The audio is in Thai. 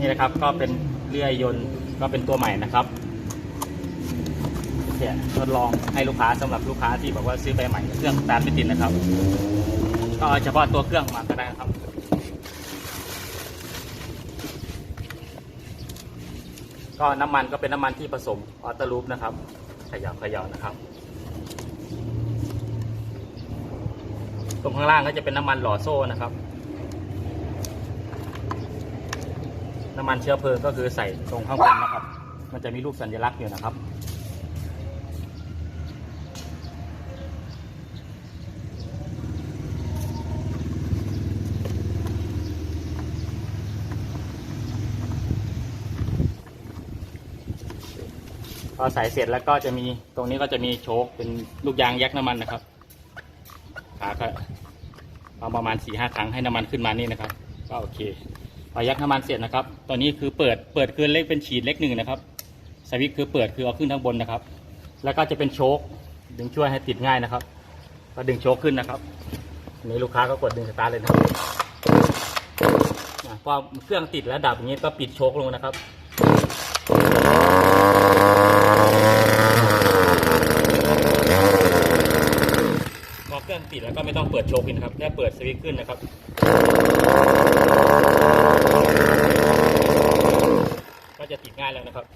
นี่นะครับก็เป็นเลื่อยยนต์ก็เป็นตัวใหม่นะครับเนี่ยทดลองให้ลูกค้าสำหรับลูกค้าที่บอกว่าซื้อไปใหม่เครื่องตาร์ทไม่ติดนะครับ ก็เฉพาะตัวเครื่องมาก็ได้ครับก็น้ำมันก็เป็นน้ำมันที่ผสมออโตลูปนะครับขย่าเขย่านะครับ ตรงข้างล่างก็จะเป็นน้ำมันหล่อโซ่นะครับ น้ำมันเชื้อเพลิงก็คือใส่ตรงข้างบนนะครับ มันจะมีรูปสัญลักษณ์อยู่นะครับ พอใส่เสร็จแล้วก็จะมีตรงนี้ก็จะมีโชคเป็นลูกยางยักน้ำมันนะครับขาก็เอาประมาณสี่ห้าครั้งให้น้ำมันขึ้นมานี่นะครับ ก็โอเค พอยักน้ำมันเสร็จนะครับ ตอนนี้คือเปิดเปิดคือเลขเป็นฉีดเลขหนึ่งนะครับ สวิตช์คือเปิดคือเอาขึ้นทั้งบนนะครับ แล้วก็จะเป็นโชคดึงช่วยให้ติดง่ายนะครับ ก็ดึงโชคขึ้นนะครับนนี้ลูกค้าก็กดดึงสตาร์ทเลยนะครับพอเครื่องติดแล้วดับอย่างนี้ก็ปิดโชคลงนะครับพอเครื่องติดแล้วก็ไม่ต้องเปิดโชว์ขึ้นนะครับแค่เปิดสวิตช์ขึ้นนะครับ แล้วนะครับ